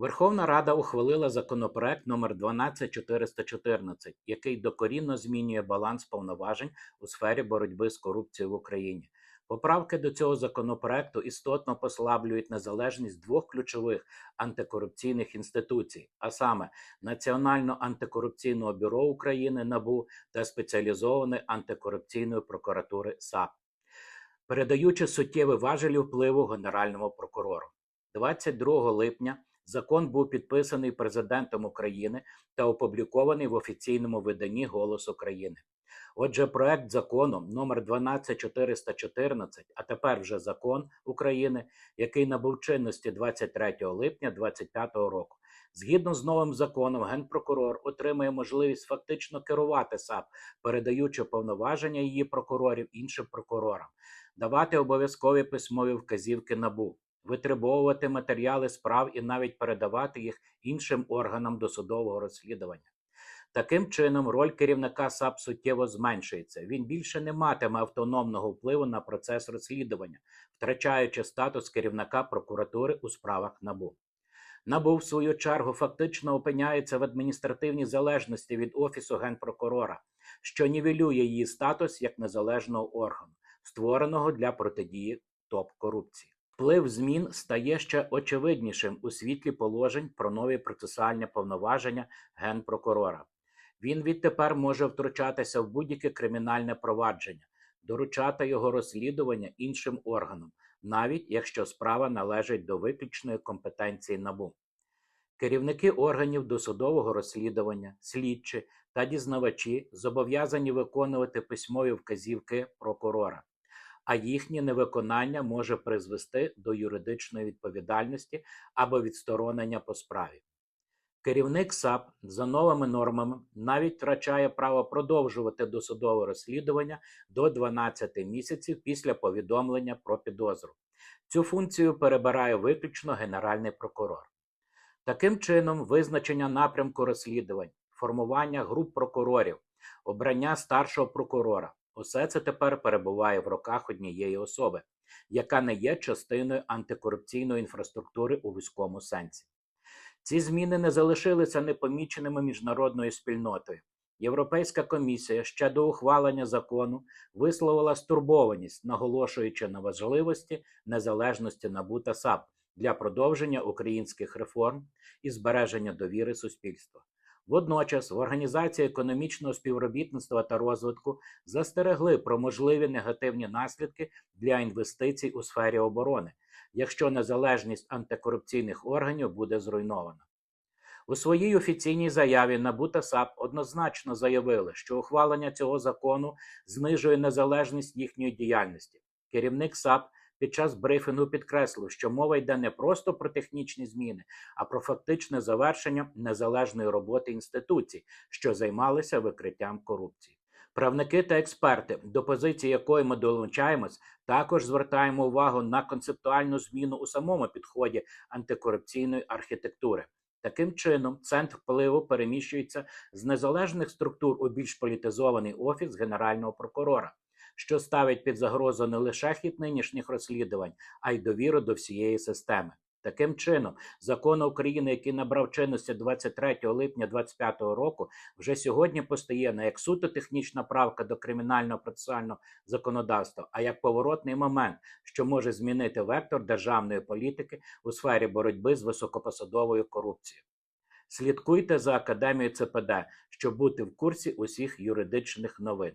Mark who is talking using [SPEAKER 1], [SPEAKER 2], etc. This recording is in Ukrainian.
[SPEAKER 1] Верховна Рада ухвалила законопроект номер 12414, який докорінно змінює баланс повноважень у сфері боротьби з корупцією в Україні. Поправки до цього законопроекту істотно послаблюють незалежність двох ключових антикорупційних інституцій, а саме Національного антикорупційного бюро України НАБУ та спеціалізованої антикорупційної прокуратури САП, передаючи суттєві важелі впливу Генеральному прокурору. 22 липня закон був підписаний президентом України та опублікований в офіційному виданні Голос України. Отже, проект закону номер 12414, а тепер вже закон України, який набув чинності 23 липня 2025 року. Згідно з новим законом, генпрокурор отримає можливість фактично керувати САП, передаючи повноваження її прокурорів іншим прокурорам, давати обов'язкові письмові вказівки набу, витребовувати матеріали справ і навіть передавати їх іншим органам досудового розслідування. Таким чином, роль керівника САП суттєво зменшується. Він більше не матиме автономного впливу на процес розслідування, втрачаючи статус керівника прокуратури у справах НАБУ. НАБУ, в свою чергу, фактично опиняється в адміністративній залежності від Офісу генпрокурора, що нівелює її статус як незалежного органу, створеного для протидії топ-корупції. Вплив змін стає ще очевиднішим у світлі положень про нові процесуальні повноваження генпрокурора. Він відтепер може втручатися в будь-яке кримінальне провадження, доручати його розслідування іншим органам, навіть якщо справа належить до виключної компетенції НАБУ. Керівники органів досудового розслідування, слідчі та дізнавачі зобов'язані виконувати письмові вказівки прокурора, а їхнє невиконання може призвести до юридичної відповідальності або відсторонення по справі. Керівник САП за новими нормами навіть втрачає право продовжувати досудове розслідування до 12 місяців після повідомлення про підозру. Цю функцію перебирає виключно Генеральний прокурор. Таким чином, визначення напрямку розслідувань, формування груп прокурорів, обрання старшого прокурора усе це тепер перебуває в руках однієї особи, яка не є частиною антикорупційної інфраструктури у вузькому сенсі. Ці зміни не залишилися непоміченими міжнародною спільнотою. Європейська комісія ще до ухвалення закону висловила стурбованість, наголошуючи на важливості незалежності НАБУ та САП для продовження українських реформ і збереження довіри суспільства. Водночас в Організації економічного співробітництва та розвитку застерегли про можливі негативні наслідки для інвестицій у сфері оборони, якщо незалежність антикорупційних органів буде зруйнована. У своїй офіційній заяві НАБУ та САП однозначно заявили, що ухвалення цього закону знижує незалежність їхньої діяльності. Керівник САП під час брифінгу підкреслив, що мова йде не просто про технічні зміни, а про фактичне завершення незалежної роботи інституцій, що займалися викриттям корупції. Правники та експерти, до позиції якої ми долучаємось, також звертаємо увагу на концептуальну зміну у самому підході антикорупційної архітектури. Таким чином, центр впливу переміщується з незалежних структур у більш політизований офіс генерального прокурора, що ставить під загрозу не лише хід нинішніх розслідувань, а й довіру до всієї системи. Таким чином, закон України, який набрав чинності 23 липня 2025 року, вже сьогодні постає не як суто технічна правка до кримінального процесуального законодавства, а як поворотний момент, що може змінити вектор державної політики у сфері боротьби з високопосадовою корупцією. Слідкуйте за академією ЦПД, щоб бути в курсі усіх юридичних новин.